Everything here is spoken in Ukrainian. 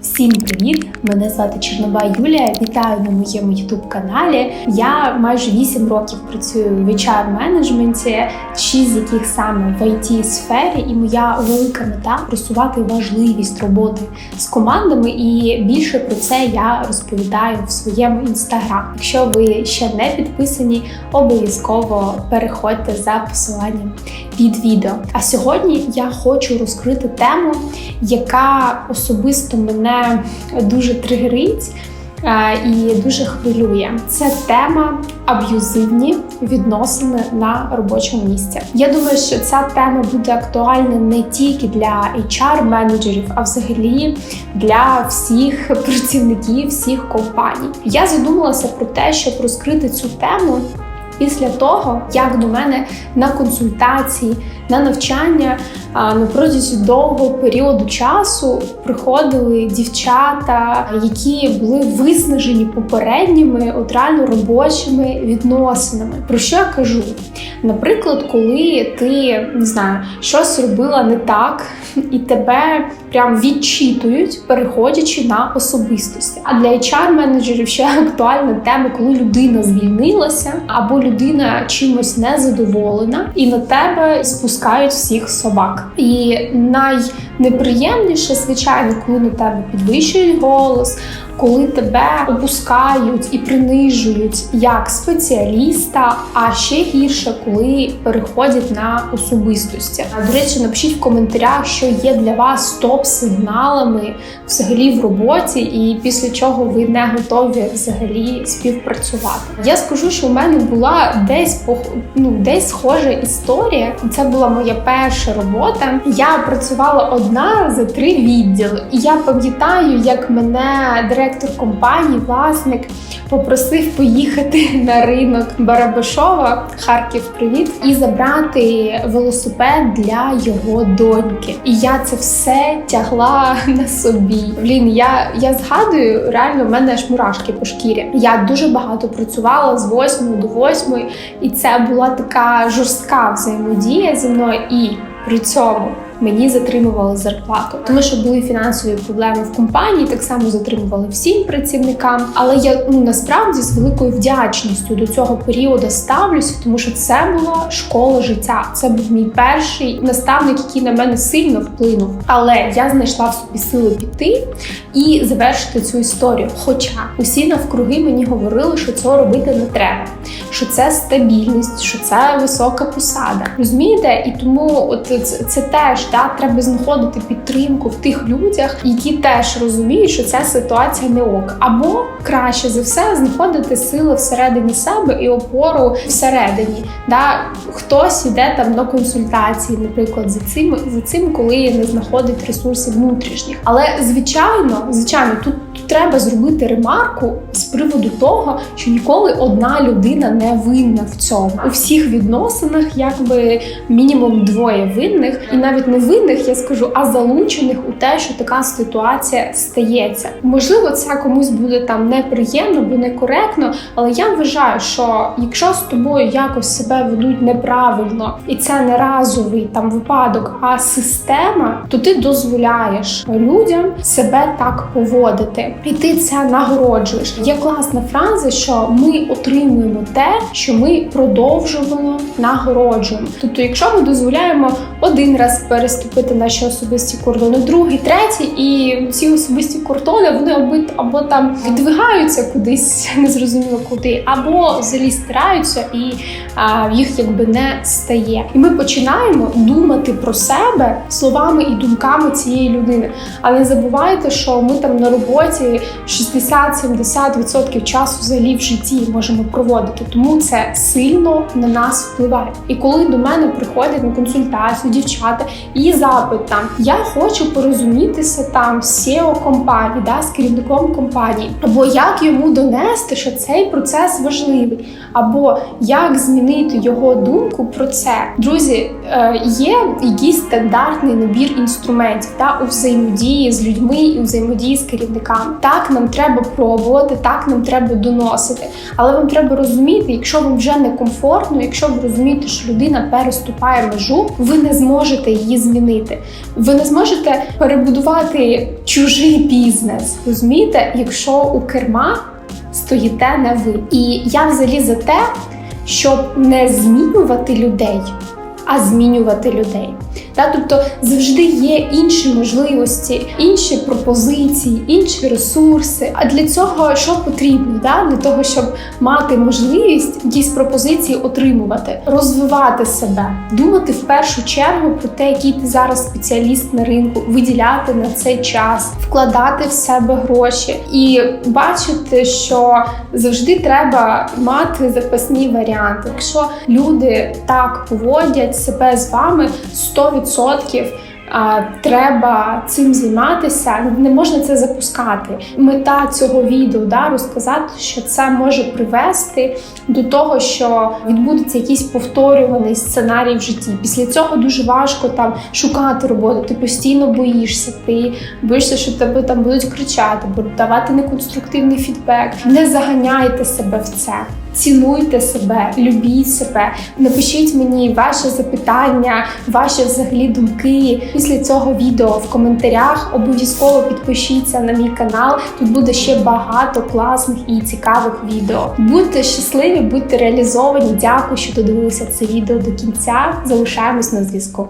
Всім привіт! Мене звати Чорнова Юлія. Вітаю на моєму youtube каналі. Я майже 8 років працюю в HR менеджменті, 6 з яких саме в it сфері, і моя велика мета просувати важливість роботи з командами. І більше про це я розповідаю в своєму інстаграм. Якщо ви ще не підписані, обов'язково переходьте за посиланням під відео. А сьогодні я хочу розкрити тему, яка особисто мене дуже тригерить е, і дуже хвилює. Це тема аб'юзивні відносини на робочому місці. Я думаю, що ця тема буде актуальна не тільки для HR-менеджерів, а взагалі для всіх працівників, всіх компаній. Я задумалася про те, щоб розкрити цю тему. Після того, як до мене на консультації, на навчання на протязі довгого періоду часу приходили дівчата, які були виснажені попередніми от реально робочими відносинами. Про що я кажу? Наприклад, коли ти не знаю, щось робила не так, і тебе прям відчитують, переходячи на особистості. А для HR-менеджерів ще актуальна тема, коли людина звільнилася або людина чимось незадоволена, і на тебе спускають всіх собак. І найнеприємніше, звичайно, коли на тебе підвищують голос. Коли тебе опускають і принижують як спеціаліста, а ще гірше, коли переходять на особистості. До речі, напишіть в коментарях, що є для вас топ-сигналами взагалі в роботі, і після чого ви не готові взагалі співпрацювати. Я скажу, що в мене була десь ну, десь схожа історія. Це була моя перша робота. Я працювала одна за три відділи, і я пам'ятаю, як мене директор компанії, власник попросив поїхати на ринок Барабашова, Харків, привіт, і забрати велосипед для його доньки. І я це все тягла на собі. Блін, я я згадую, реально в мене аж мурашки по шкірі. Я дуже багато працювала з 8 до 8, і це була така жорстка взаємодія зі мною і при цьому мені затримували зарплату, тому що були фінансові проблеми в компанії. Так само затримували всім працівникам. Але я ну насправді з великою вдячністю до цього періоду ставлюся, тому що це була школа життя. Це був мій перший наставник, який на мене сильно вплинув. Але я знайшла в собі сили піти і завершити цю історію. Хоча усі навкруги мені говорили, що цього робити не треба, що це стабільність, що це висока посада. Розумієте? І тому от це, це теж та треба знаходити підтримку в тих людях, які теж розуміють, що ця ситуація не ок. Або краще за все знаходити сили всередині себе і опору всередині. Да? Хтось йде там на консультації, наприклад, за цим, за цим, коли не знаходить ресурсів внутрішніх. Але звичайно, звичайно, тут. Треба зробити ремарку з приводу того, що ніколи одна людина не винна в цьому. У всіх відносинах, якби мінімум двоє винних, і навіть не винних, я скажу, а залучених у те, що така ситуація стається. Можливо, це комусь буде там неприємно, бо некоректно, але я вважаю, що якщо з тобою якось себе ведуть неправильно, і це не разовий там випадок, а система, то ти дозволяєш людям себе так поводити. І ти це нагороджуєш. Є класна фраза, що ми отримуємо те, що ми продовжуємо нагороджуємо. Тобто, якщо ми дозволяємо один раз переступити наші особисті кордони, другий, третій, і ці особисті кордони вони або, або там відвигаються кудись, незрозуміло куди, або взагалі стираються і їх якби не стає. І ми починаємо думати про себе словами і думками цієї людини. Але не забувайте, що ми там на роботі 60-70% часу взагалі в житті можемо проводити, тому це сильно на нас впливає. І коли до мене приходять на консультацію дівчата і запит там я хочу порозумітися там з SEO компанії, да, з керівником компанії, або як йому донести, що цей процес важливий, або як змінити його думку про це. Друзі, е, є якийсь стандартний набір інструментів та у взаємодії з людьми і у взаємодії з керівниками. Так нам треба пробувати, так нам треба доносити. Але вам треба розуміти, якщо вам вже не комфортно, якщо ви розумієте, що людина переступає межу, ви не зможете її змінити. Ви не зможете перебудувати чужий бізнес, розумієте, якщо у керма стоїте не ви. І я взагалі за те, щоб не змінювати людей, а змінювати людей. Та, тобто завжди є інші можливості, інші пропозиції, інші ресурси. А для цього що потрібно? Да? Для того, щоб мати можливість якісь пропозиції отримувати, розвивати себе, думати в першу чергу про те, який ти зараз спеціаліст на ринку, виділяти на це час, вкладати в себе гроші і бачити, що завжди треба мати запасні варіанти. Якщо люди так поводять себе з вами 100%, треба цим займатися, не можна це запускати. Мета цього відео да, розказати, що це може привести до того, що відбудеться якийсь повторюваний сценарій в житті. Після цього дуже важко там шукати роботу. Ти постійно боїшся, ти боїшся, що тебе там будуть кричати, будуть давати неконструктивний фідбек. Не заганяйте себе в це. Цінуйте себе, любіть себе, напишіть мені ваші запитання, ваші взагалі думки після цього відео в коментарях. Обов'язково підпишіться на мій канал. Тут буде ще багато класних і цікавих відео. Будьте щасливі, будьте реалізовані. Дякую, що додивилися це відео до кінця. Залишаємось на зв'язку.